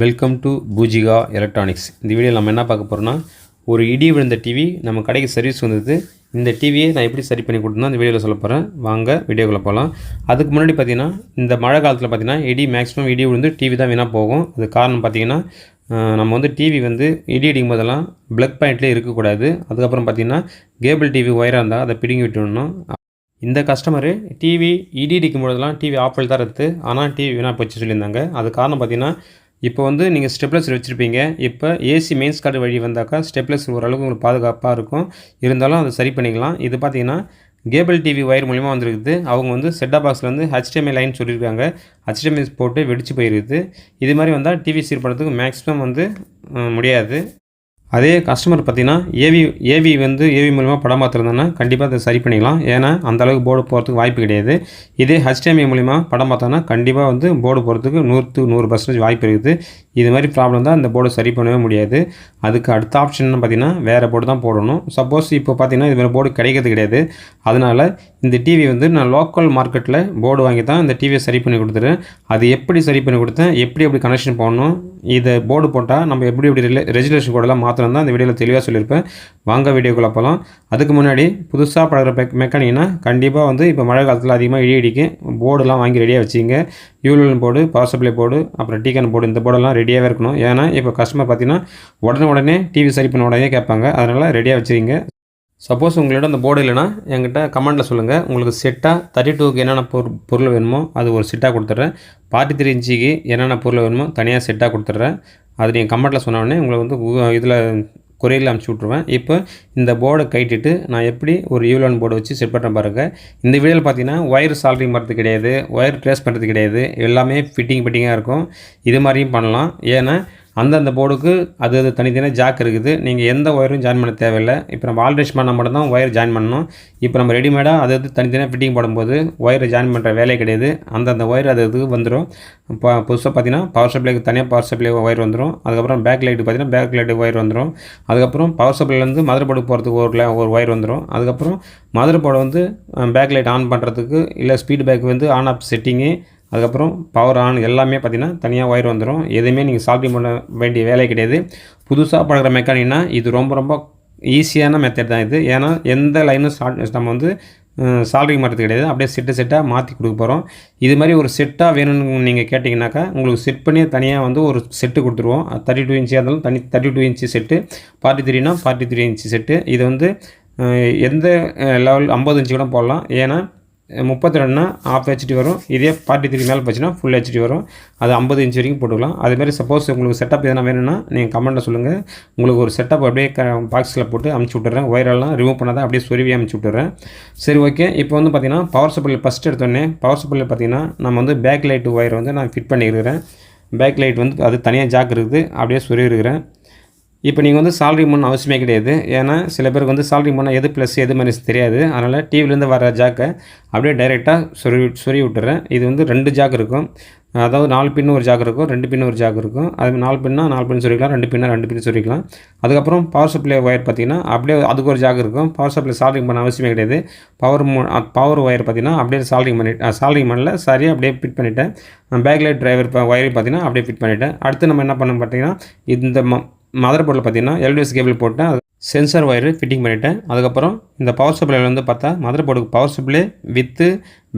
Welcome to Poojika electronics இந்த வீடியோவில் நம்ம என்ன பார்க்க போகிறோம்னா ஒரு இடி விழுந்த டிவி நம்ம கடைக்கு சர்வீஸ் வந்தது. இந்த டிவியை நான் எப்படி சரி பண்ணி கொடுத்தோம் இந்த வீடியோவில் சொல்ல போகிறேன் வாங்க வீடியோக்குள்ளே போகலாம் அதுக்கு முன்னாடி பார்த்திங்கன்னா இந்த மழை காலத்தில் பார்த்தீங்கன்னா இடி மேக்ஸிமம் இடி விழுந்து டிவி தான் வீணாக போகும். அது காரணம் பார்த்தீங்கன்னா நம்ம வந்து டிவி வந்து இடி அடிக்கும் போதெல்லாம் ப்ளக் பாயிண்ட்லேயே இருக்கக்கூடாது. அதுக்கப்புறம் பார்த்திங்கன்னா கேபிள் டிவி ஒயராக இருந்தால் அதை பிடுங்கி விட்டுடணும். இந்த கஸ்டமரு டிவி இடி அடிக்கும் பொழுதெல்லாம் டிவி ஆஃபில் தான் இருக்குது ஆனால் டிவி வீணாக போச்சு சொல்லியிருந்தாங்க. அது காரணம் பார்த்தீங்கன்னா இப்போ வந்து நீங்கள் ஸ்டெப்லெசர் வச்சுருப்பீங்க. இப்போ ஏசி மெயின்ஸ் கார்டு வழி வந்தாக்கா ஸ்டெப்லெஸ் ஓரளவுக்கு உங்களுக்கு பாதுகாப்பாக இருக்கும். இருந்தாலும் அதை சரி பண்ணிக்கலாம். இது பார்த்தீங்கன்னா கேபிள் டிவி ஒயர் மூலிமா வந்திருக்குது. அவங்க வந்து செட்டா பாக்ஸில் வந்து ஹெச்டிஎம்ஐ லைன் சொல்லியிருக்காங்க. ஹெச்டிஎம்ஐ போட்டு வெடிச்சு போயிருக்குது. இது மாதிரி வந்தால் டிவி சீர் பண்ணுறதுக்கு மேக்ஸிமம் வந்து முடியாது. அதே கஸ்டமர் பார்த்திங்கன்னா ஏவி ஏவி வந்து ஏவி மூலிமா படம் பார்த்துருந்தோன்னா கண்டிப்பாக அதை சரி பண்ணிக்கலாம். ஏன்னா அந்த அளவுக்கு போர்டு போகிறதுக்கு வாய்ப்பு கிடையாது. இதே HDMI மூலிமா படம் பார்த்தோன்னா கண்டிப்பாக வந்து போர்டு போகிறதுக்கு நூறுக்கு நூறு பர்சன்டேஜ் வாய்ப்பு இருக்குது. இது மாதிரி ப்ராப்ளம் தான் இந்த போர்டு சரி பண்ணவே முடியாது. அதுக்கு அடுத்த ஆப்ஷன் பார்த்தீங்கன்னா வேறு போர்டு தான் போடணும். சப்போஸ் இப்போ பார்த்தீங்கன்னா இது மாதிரி போர்டு கிடைக்கிறது கிடையாது. அதனால் இந்த டிவி வந்து நான் லோக்கல் மார்க்கெட்டில் போர்டு வாங்கி தான் இந்த டிவியை சரி பண்ணி கொடுத்துருவேன் அது எப்படி சரி பண்ணி கொடுத்தேன் எப்படி எப்படி கனெக்ஷன் போடணும் இதை போர்டு போட்டால் நம்ம எப்படி எப்படி ரெஜிஸ்ட்ரேஷன் கோடெல்லாம் மாற்றணும் தான் இந்த வீடியோவில் தெளிவாக சொல்லியிருப்பேன். வாங்க வீடியோக்குள்ளே போகலாம் அதுக்கு முன்னாடி புதுசாக பழகிற மெக் மெக்கானிக்னா கண்டிப்பாக வந்து இப்போ மழை காலத்தில் அதிகமாக இடி இடிக்கும் போர்டுலாம் வாங்கி ரெடியாக வச்சுங்க யூலியன் போர்டு பவர் சப்ளை போர்டு அப்புறம் டீக்கன் போர்டு இந்த போர்டெல்லாம் ரெடியாகவே இருக்கணும். ஏன்னா இப்போ கஸ்டமர் பார்த்தீங்கன்னா உடனே உடனே டிவி சரி பண்ண உடனே கேட்பாங்க. அதனால் ரெடியாக வச்சுருங்க. சப்போஸ் உங்களோட அந்த போர்டு இல்லைன்னா என்கிட்ட கமெண்ட்டில் சொல்லுங்கள் உங்களுக்கு செட்டாக தேர்ட்டி டூக்கு என்னென்ன பொருள் பொருள் வேணுமோ அது ஒரு செட்டாக கொடுத்துட்றேன். ஃபார்ட்டி த்ரீ இன்ச்சுக்கு என்னென்ன பொருள் வேணுமோ தனியாக செட்டாக கொடுத்துட்றேன். அது நீங்கள் கமெண்ட்டில் சொன்ன உடனே உங்களுக்கு வந்து இதில் கொரியரில் அனுப்பிச்சி விட்ருவேன் இப்போ இந்த போர்டை கைட்டிட்டு நான் எப்படி ஒரு யூலன் போர்டு வச்சு செட் பண்ணுறேன் பாருங்கள் இந்த வீடியோவில் பார்த்தீங்கன்னா ஒயர் சால்ட்ரிங் பண்ணுறது கிடையாது ஒயர் ட்ரேஸ் பண்ணுறது கிடையாது எல்லாமே ஃபிட்டிங் ஃபிட்டிங்காக இருக்கும். இது மாதிரியும் பண்ணலாம். ஏன்னா அந்தந்த போர்டுக்கு அது அது தனித்தனியாக ஜாக் இருக்குது. நீங்கள் எந்த ஒயரும் ஜாயின் பண்ண தேவையில்லை. இப்போ நம்ம ஆல்ட்ரேஷன் பண்ணால் மட்டும்தான் ஒயர் ஜாயின் பண்ணணும். இப்போ நம்ம ரெடிமேடாக அது அது தனித்தனியாக ஃபிட்டிங் போடும்போது ஒயரை ஜாயின் பண்ணுற வேலையே கிடையாது. அந்தந்த ஒயர் அது அதுக்கு வந்துடும் இப்போ புதுசாக பார்த்தீங்கன்னா பவர் சப்ளைக்கு தனியாக பவர் சப்ளை ஒயர் வந்துடும் அதுக்கப்புறம் பேக் லைட்டு பார்த்தீங்கன்னா பேக் லைட்டு ஒயர் வந்துடும் அதுக்கப்புறம் பவர் சப்ளைலேருந்து மதுரை போர்டு போகிறதுக்கு ஒரு ஒரு ஒயர் வந்துடும் அதுக்கப்புறம் மதுரை போர்டு வந்து பேக் லைட் ஆன் பண்ணுறதுக்கு இல்லை ஸ்பீட் பேக் வந்து ஆன் ஆஃப் செட்டிங்கு அதுக்கப்புறம் பவர் ஆன் எல்லாமே பார்த்திங்கன்னா தனியாக ஒயர் வந்துடும் எதுவுமே நீங்கள் சால்டிங் பண்ண வேண்டிய வேலை கிடையாது. புதுசாக பழகிற மெக்கானிக்னா இது ரொம்ப ரொம்ப ஈஸியான மெத்தட் தான் இது. ஏன்னா எந்த லைனும் சால்ட் நம்ம வந்து சால்ட்ரிங் பண்ணுறது கிடையாது. அப்படியே செட்டு செட்டாக மாற்றி கொடுக்க போகிறோம் இது மாதிரி ஒரு செட்டாக வேணும்னு நீங்கள் கேட்டிங்கனாக்கா உங்களுக்கு செட் பண்ணி தனியாக வந்து ஒரு செட்டு கொடுத்துருவோம். தேர்ட்டி டூ இன்ச்சாக இருந்தாலும் தனி thirty two inch set forty த்ரீனா forty three inch set இது வந்து எந்த லெவல் ஐம்பது இன்ச்சு கூட போடலாம். ஏன்னா முப்பத்தி ரெண்டுனா ஆஃப் ஹெச்டி வரும். இதே ஃபார்ட்டி த்ரீ மேலே போச்சுன்னா ஃபுல் ஹெச்டி வரும். அது ஐம்பது இன்ச் வரைக்கும் போட்டுக்கலாம். அதுமாரி சப்போஸ் உங்களுக்கு செட்டப் எதனா வேணும்னா நீங்கள் கமெண்ட்டில் சொல்லுங்கள் உங்களுக்கு ஒரு செட்டப் அப்படியே க பாக்ஸில் போட்டு அமுச்சு விட்டுறேன். ஒயரெல்லாம் ரிமூவ் பண்ணாதான் அப்படியே சொருவி அமுச்சு விட்டுறேன். சரி ஓகே இப்போ வந்து பார்த்திங்கன்னா பவர் சப்ளை ஃபஸ்ட் எடுத்தோடனே பவர் சப்ளை பார்த்தீங்கன்னா நம்ம வந்து பேக் லைட் ஒயர் வந்து நான் ஃபிட் பண்ணியிருக்கிறேன் பேக் லைட் வந்து அது தனியாக ஜாக் இருக்குது. அப்படியே சொருவிருக்கிறேன். இப்போ நீங்கள் வந்து salary மூணு அவசியமே கிடையாது. ஏன்னா சில பேருக்கு வந்து salary பண்ணால் எது ப்ளஸ் எது மைனஸ் தெரியாது. அதனால் டிவிலேருந்து வர ஜாக்கை அப்படியே டைரெக்டாக சொருவி சொறி விட்டுறேன். இது வந்து ரெண்டு ஜாக் இருக்கும். அதாவது நாலு பின்னு ஒரு ஜாக் இருக்கும் ரெண்டு பின்னு ஒரு ஜாக் இருக்கும். அது நாலு பின்னா நாலு பின் சொல்லிக்கலாம் ரெண்டு பின்னா ரெண்டு பின் சொல்லிக்கலாம் அதுக்கப்புறம் பவர் சப்ளை ஒயர் பார்த்தீங்கன்னா அப்படியே அதுக்கு ஒரு ஜாக் இருக்கும். பவர் சப்ளை சால்ரிங் பண்ண அவசியமே கிடையாது. பவர் பவர் ஒயர் பார்த்தீங்கன்னா அப்படியே சால்ரிங் பண்ணி சால்ரிங் பண்ணல சரியாக அப்படியே ஃபிட் பண்ணிட்டேன். பேக் லைட் டிரைவர் ஒயரையும் பார்த்தீங்கன்னா அப்படியே ஃபிட் பண்ணிட்டேன். அடுத்து நம்ம என்ன பண்ணோம் பார்த்தீங்கன்னா இந்த ம மதர் போர்டில் பார்த்தீங்கன்னா எல்டிஎஸ் கேபிள் போட்டேன் அது சென்சார் ஒயரு ஃபிட்டிங் பண்ணிவிட்டேன் அதுக்கப்புறம் இந்த பவர் சப்ளைல வந்து பார்த்தா மதர் போர்டுக்கு power supply with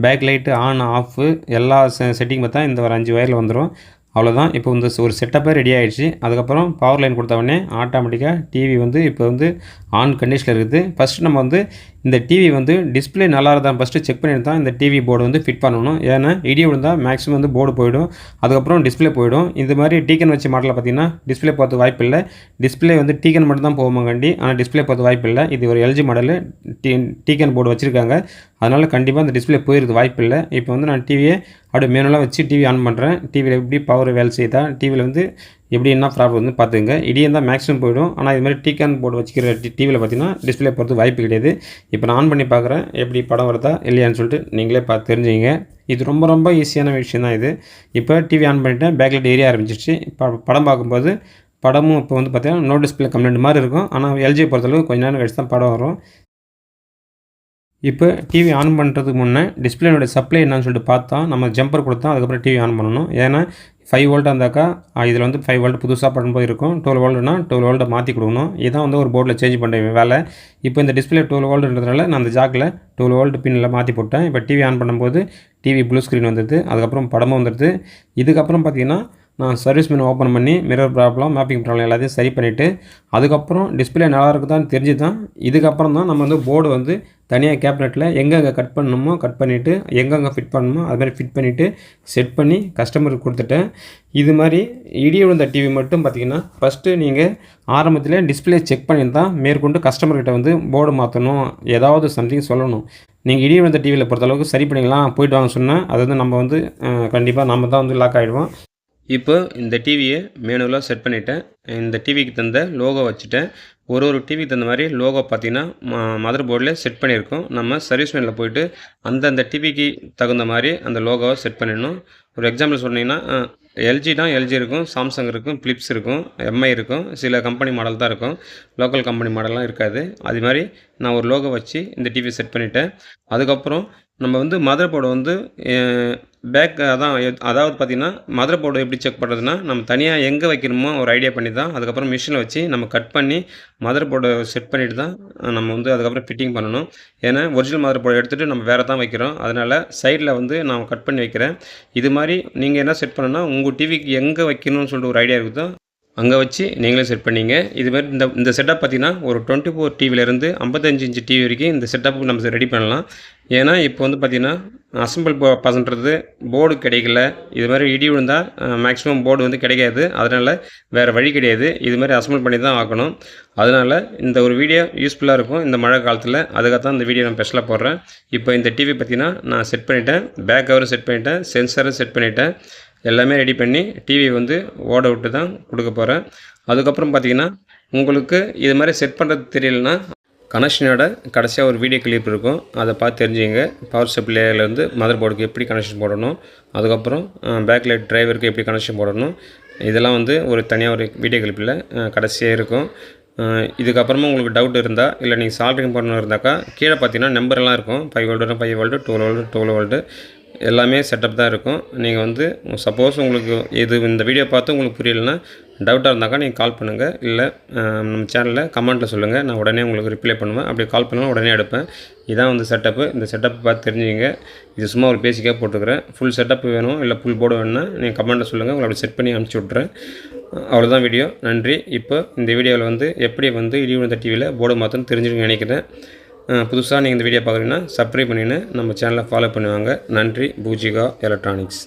back light on off எல்லா செட்டிங் பார்த்தா இந்த ஒரு அஞ்சு ஒயரில் வந்துடும் அவ்வளோதான் இப்போ இந்த ஒரு செட்டப்பே ரெடி ஆகிடுச்சு அதுக்கப்புறம் பவர் லைன் கொடுத்த உடனே ஆட்டோமேட்டிக்காக டிவி வந்து இப்போ வந்து ஆன் கண்டிஷனில் இருக்குது. ஃபஸ்ட்டு நம்ம வந்து இந்த டிவி வந்து டிஸ்பிளே நல்லா இருந்தால் ஃபஸ்ட்டு செக் பண்ணிட்டு தான் இந்த டிவி போர்டு வந்து ஃபிட் பண்ணணும். ஏன்னா இடி விழுந்தால் மேக்ஸிமம் வந்து போர்டு போயிடும். அதுக்கப்புறம் டிஸ்ப்ளே போயிடும். இந்த மாதிரி டீக்கன் வச்ச மாடலில் பார்த்தீங்கன்னா டிஸ்பிளே பார்த்து வாய்ப்பு இல்லை. டிஸ்பிளே வந்து டீக்கன் மட்டும் தான் போகுமாங்காண்டி ஆனால் டிஸ்ப்ளே பார்த்து வாய்ப்பு இல்லை. இது ஒரு LG model T T con board வச்சுருக்காங்க. அதனால் கண்டிப்பாக இந்த டிஸ்ப்ளே போயிருக்கு வாய்ப்பு இல்லை. இப்போ வந்து நான் டிவியை அப்படியே மேனுவலாக வச்சு டிவி ஆன் பண்ணுறேன் டிவியில் எப்படி பவர் வேலை செய்யுதா? டிவியில் வந்து எப்படி என்ன ப்ராப்ளம் வந்து பார்த்துங்க இடியும் தான் மேக்ஸிமம் போயிடும். ஆனால் இது மாதிரி டீக்கான் போர்டு வச்சுக்கிற டிவியில் பார்த்தீங்கன்னா டிஸ்ப்ளே போகிறது வாய்ப்பு கிடையாது. இப்போ நான் ஆன் பண்ணி பார்க்குறேன். எப்படி படம் வருதா இல்லையான்னு சொல்லிட்டு நீங்களே பார்த்து தெரிஞ்சுங்க இது ரொம்ப ரொம்ப ஈஸியான விஷயம் தான் இது. இப்போ டிவி ஆன் பண்ணிட்டேன். பேக்லைட் ஏரியா ஆரம்பிச்சிருச்சு. இப்போ படம் பார்க்கும்போது படமும் இப்போ வந்து பார்த்தீங்கன்னா நோ டிஸ்பிளே கம்ப்ளைண்ட் மாதிரி இருக்கும். ஆனால் எல்ஜி பொறுத்தளவுக்கு கொஞ்ச நேரம் கழிச்சு தான் படம் வரும். இப்போ டிவி ஆன் பண்ணுறதுக்கு முன்னே டிஸ்பிளேனுடைய சப்ளை என்னன்னு சொல்லிட்டு பார்த்தா நம்ம ஜம்பர் கொடுத்தா அதுக்கப்புறம் டிவி ஆன் பண்ணணும். ஏன்னா ஃபைவ் வோல்ட்டாக இருந்தாக்கா இதில் வந்து ஃபைவ் வோல்ட் புதுசாக பண்ணும்போது இருக்கும். டுவெல் வோல்ட்னா டுவெல் வோல்ட்டை மாற்றி கொடுக்கணும். இதான் வந்து ஒரு போர்டில் சேஞ்ச் பண்ணுற வேலை. இப்போ இந்த டிஸ்பிளே டுவெல் வோல்ட்ன்றதுனால நான் அந்த ஜாக்கில் டுவெல் வோல்ட் பின்னில் மாற்றி போட்டேன். இப்போ டிவி ஆன் பண்ணும்போது டிவி ப்ளூ ஸ்க்ரீன் வந்துடுது அதுக்கப்புறம் படமும் வந்துடுது இதுக்கப்புறம் பார்த்தீங்கன்னா நான் சர்வீஸ் மெனு ஓப்பன் பண்ணி மிரர் ப்ராப்ளம் மேப்பிங் ப்ராப்ளம் எல்லாத்தையும் சரி பண்ணிவிட்டு அதுக்கப்புறம் டிஸ்பிளே நல்லா இருக்குதான்னு தெரிஞ்சு தான் இதுக்கப்புறம் தான் நம்ம வந்து போர்டு வந்து தனியாக கேபினெட்டில் எங்கெங்கே கட் பண்ணணுமோ கட் பண்ணிவிட்டு எங்கெங்கே ஃபிட் பண்ணணுமோ அது மாதிரி ஃபிட் பண்ணிவிட்டு செட் பண்ணி கஸ்டமருக்கு கொடுத்துட்டேன். இது மாதிரி இடி விழுந்த டிவி மட்டும் பார்த்தீங்கன்னா ஃபஸ்ட்டு நீங்கள் ஆரம்பத்தில் டிஸ்பிளே செக் பண்ணி தான் மேற்கொண்டு கஸ்டமர்கிட்ட வந்து போர்டு மாற்றணும் ஏதாவது சம்திங் சொல்லணும். நீங்கள் இடி விழுந்த டிவியில் பொறுத்தளவுக்கு சரி பண்ணிக்கலாம் போயிட்டு வாங்க சொன்னால் அது வந்து நம்ம வந்து கண்டிப்பாக நம்ம தான் வந்து லாக் ஆகிடுவோம் இப்போ இந்த டிவியை மேனுவலாக செட் பண்ணிவிட்டேன் இந்த டிவிக்கு தந்த லோகோ வச்சுட்டேன். ஒரு ஒரு டிவிக்கு தகுந்த மாதிரி லோகோ பார்த்தீங்கன்னா மதர் போர்டில் செட் பண்ணியிருக்கோம். நம்ம சர்வீஸ் மேனில் போயிட்டு அந்தந்த டிவிக்கு தகுந்த மாதிரி அந்த லோகோவை செட் பண்ணிடணும். ஒரு எக்ஸாம்பிள் சொன்னீங்கன்னா எல்ஜி தான் எல்ஜி இருக்கும் சாம்சங் இருக்கும் பிலிப்ஸ் இருக்கும் எம்ஐ இருக்கும். சில கம்பெனி மாடல் தான் இருக்கும். லோக்கல் கம்பெனி மாடல்லாம் இருக்காது. அது மாதிரி நான் ஒரு லோகோ வச்சு இந்த டிவி செட் பண்ணிவிட்டேன் அதுக்கப்புறம் நம்ம வந்து மதர் போர்டை வந்து பேக் அதான் அதாவது பார்த்திங்கன்னா மதர் போர்டு எப்படி செக் பண்ணுறதுன்னா நம்ம தனியாக எங்கே வைக்கணுமோ ஒரு ஐடியா பண்ணி தான் அதுக்கப்புறம் மிஷினில் வச்சு நம்ம கட் பண்ணி மதர் போர்டை செட் பண்ணிவிட்டு தான் நம்ம வந்து அதுக்கப்புறம் ஃபிட்டிங் பண்ணணும். ஏன்னா ஒரிஜினல் மதர் போர்டு எடுத்துகிட்டு நம்ம வேறு தான் வைக்கிறோம். அதனால் சைடில் வந்து நான் கட் பண்ணி வைக்கிறேன். இது மாதிரி நீங்கள் என்ன செட் பண்ணணும்னா உங்கள் டிவிக்கு எங்கே வைக்கணும்னு சொல்லிட்டு ஒரு ஐடியா இருக்குதோ? அங்கே வச்சு நீங்களே செட் பண்ணிங்க. இதுமாரி இந்த இந்த செட்டப் பார்த்திங்கன்னா ஒரு டுவெண்ட்டி ஃபோர் டிவிலேருந்து ஐம்பத்தஞ்சு இன்ச்சு டிவி வரைக்கும் இந்த செட்டப்புக்கு நம்ம ரெடி பண்ணலாம். ஏன்னா இப்போ வந்து பார்த்திங்கன்னா அசம்பிள் பசன்றது போர்டு கிடைக்கல. இது மாதிரி இடி விழுந்தால் மேக்ஸிமம் போர்டு வந்து கிடைக்காது. அதனால் வேறு வழி கிடையாது. இது மாதிரி அசம்பிள் பண்ணி தான் ஆக்கணும் அதனால் இந்த ஒரு வீடியோ யூஸ்ஃபுல்லாக இருக்கும். இந்த மழை காலத்தில். அதுக்காக தான் இந்த வீடியோ நான் ஸ்பெஷலாக போடுறேன். இப்போ இந்த டிவி பார்த்திங்கன்னா நான் செட் பண்ணிவிட்டேன் பேக் கவரும் செட் பண்ணிவிட்டேன் சென்சரும் செட் பண்ணிவிட்டேன் எல்லாமே ரெடி பண்ணி டிவி வந்து ஓட விட்டு தான் கொடுக்க போகிறேன் அதுக்கப்புறம் பார்த்தீங்கன்னா உங்களுக்கு இது மாதிரி செட் பண்ணுறது தெரியலனா கனெக்ஷனோட கடைசியாக ஒரு வீடியோ கிளிப் இருக்கும். அதை பார்த்து தெரிஞ்சுங்க பவர் சப்ளைலேருந்து மதர் போர்டுக்கு எப்படி கனெக்ஷன் போடணும் அதுக்கப்புறம் பேக் லைட் டிரைவருக்கு எப்படி கனெக்ஷன் போடணும் இதெல்லாம் வந்து ஒரு தனியாக ஒரு வீடியோ கிளிப்பில் கடைசியாக இருக்கும். இதுக்கப்புறமா உங்களுக்கு டவுட் இருந்தால் இல்லை நீங்கள் சால்விங் பண்ணணும் இருந்தாக்கா கீழே பார்த்தீங்கன்னா நம்பர்லாம் இருக்கும். Five volt five volt twelve volt twelve volt எல்லாமே செட்டப் தான் இருக்கும். நீங்கள் வந்து சப்போஸ் உங்களுக்கு இது இந்த வீடியோ பார்த்து உங்களுக்கு புரியலைன்னா டவுட்டாக இருந்தாக்கா நீங்கள் கால் பண்ணுங்கள் இல்லை நம்ம சேனலில் கமெண்ட்டில் சொல்லுங்கள் நான் உடனே உங்களுக்கு ரிப்ளை பண்ணுவேன். அப்படி கால் பண்ணால் உடனே எடுப்பேன். இதான் வந்து செட்டப்பு இந்த செட்டப் பார்த்து தெரிஞ்சுங்க இது சும்மா ஒரு பேசிக்காக போட்டுக்கிறேன். ஃபுல் செட்டப் வேணும் இல்லை ஃபுல் போர்டு வேணும்னா நீங்கள் கமெண்ட்டில் சொல்லுங்கள் உங்களை அப்படி செட் பண்ணி அனுப்பிச்சி விட்றேன் அவ்வளோதான் வீடியோ நன்றி. இப்போ இந்த வீடியோவில் வந்து எப்படி வந்து இடி விழுந்த டிவியில் போர்டு மாற்றணும் தெரிஞ்சுக்கணும்னு நினைக்கிறேன். புதுசாக நீங்கள் இந்த வீடியோ பார்க்குறீங்கன்னா சப்ஸ்கிரைப் பண்ணின்னு நம்ம சேனலை ஃபாலோ பண்ணுவாங்க. நன்றி. பூஜிகா எலக்ட்ரானிக்ஸ்